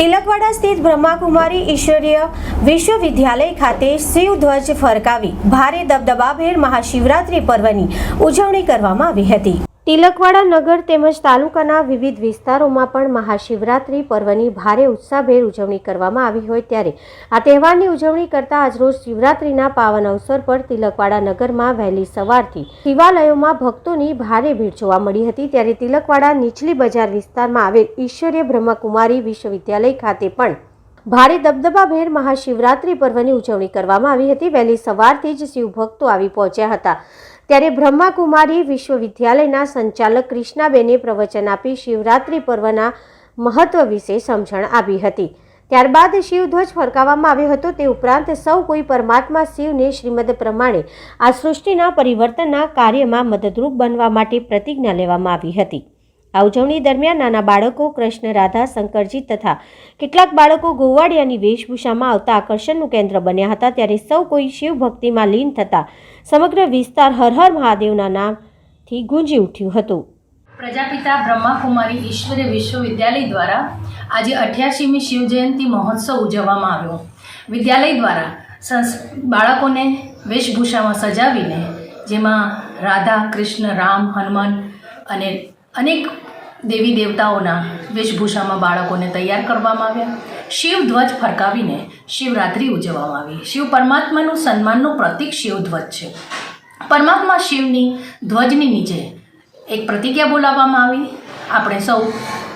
તિલકવાડા સ્થિત બ્રહ્માકુમારી ઈશ્વરીય વિશ્વવિદ્યાલય ખાતે શિવધ્વજ ફરકાવી ભારે દબદબાભેર મહાશિવરાત્રિ પર્વની ઉજવણી કરવામાં આવી હતી. તિલકવાડા નગર તેમજ તાલુકાના વિવિધ વિસ્તારોમાં પણ મહાશિવરાત્રિ પર્વની ભારે ઉત્સાહભેર ઉજવણી કરવામાં આવી હોય ત્યારે આ તહેવારની ઉજવણી કરતા આજરોજ શિવરાત્રિના પાવન અવસર પર તિલકવાડા નગરમાં વહેલી સવારથી શિવાલયોમાં ભક્તોની ભારે ભીડ જોવા મળી હતી ત્યારે તિલકવાડા નીચલી બજાર વિસ્તારમાં આવેલ ઈશ્વરીય બ્રહ્મકુમારી વિશ્વવિદ્યાલય ખાતે પણ ભારે દબદબાભેર મહાશિવરાત્રી પર્વની ઉજવણી કરવામાં આવી હતી. વહેલી સવારથી જ શિવભક્તો આવી પહોંચ્યા હતા. ત્યારે બ્રહ્માકુમારી વિશ્વવિદ્યાલયના સંચાલક કૃષ્ણાબેને પ્રવચન આપી શિવરાત્રિ પર્વના મહત્વ વિશે સમજણ આપી હતી. ત્યારબાદ શિવધ્વજ ફરકાવવામાં આવ્યો હતો. તે ઉપરાંત સૌ કોઈ પરમાત્મા શિવને શ્રીમદ પ્રમાણે આ સૃષ્ટિના પરિવર્તનના કાર્યમાં મદદરૂપ બનવા માટે પ્રતિજ્ઞા લેવામાં આવી હતી. આ ઉજવણી દરમિયાન નાના બાળકો કૃષ્ણ, રાધા, શંકરજી તથા કેટલાક બાળકો ગોવાડિયાની વેશભૂષામાં આવતા આકર્ષણનું કેન્દ્ર બન્યા હતા. ત્યારે સૌ કોઈ શિવ ભક્તિમાં લીન થતા સમગ્ર વિસ્તાર હર હર મહાદેવના નામથી ગુંજી ઉઠ્યું હતું. પ્રજાપિતા બ્રહ્માકુમારી ઈશ્વરીય વિશ્વવિદ્યાલય દ્વારા આજે અઠ્યાસીમી શિવજયંતિ મહોત્સવ ઉજવવામાં આવ્યો. વિદ્યાલય દ્વારા સંસ, બાળકોને વેશભૂષામાં સજાવીને જેમાં રાધા, કૃષ્ણ, રામ, હનુમાન અને અનેક દેવી દેવતાઓના વેશભૂષામાં બાળકોને તૈયાર કરવામાં આવ્યા. શિવ ધ્વજ ફરકાવીને શિવરાત્રિ ઉજવવામાં આવી. શિવ પરમાત્માનું સન્માનનું પ્રતીક શિવ ધ્વજ છે. પરમાત્મા શિવની ધ્વજની નીચે એક પ્રતિજ્ઞા બોલાવવામાં આવી. આપણે સૌ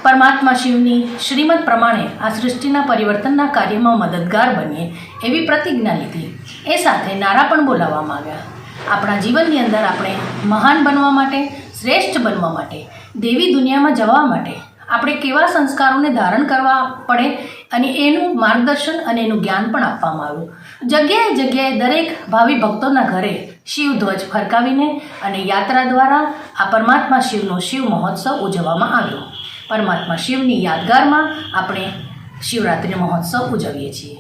પરમાત્મા શિવની શ્રીમદ પ્રમાણે આ સૃષ્ટિના પરિવર્તનના કાર્યમાં મદદગાર બનીએ એવી પ્રતિજ્ઞા લીધી. એ સાથે નારા પણ બોલાવવામાં આવ્યા. આપણા જીવનની અંદર આપણે મહાન બનવા માટે, શ્રેષ્ઠ બનવા માટે, દેવી દુનિયામાં જવા માટે આપણે કેવા સંસ્કારોને ધારણ કરવા પડે અને એનું માર્ગદર્શન અને એનું જ્ઞાન પણ આપવામાં આવ્યું. જગ્યાએ જગ્યાએ દરેક ભાવિ ભક્તોના ઘરે શિવ ધ્વજ ફરકાવીને અને યાત્રા દ્વારા આ પરમાત્મા શિવનો શિવ મહોત્સવ ઉજવવામાં આવ્યો. પરમાત્મા શિવની યાદગારમાં આપણે શિવરાત્રિ મહોત્સવ ઉજવીએ છીએ.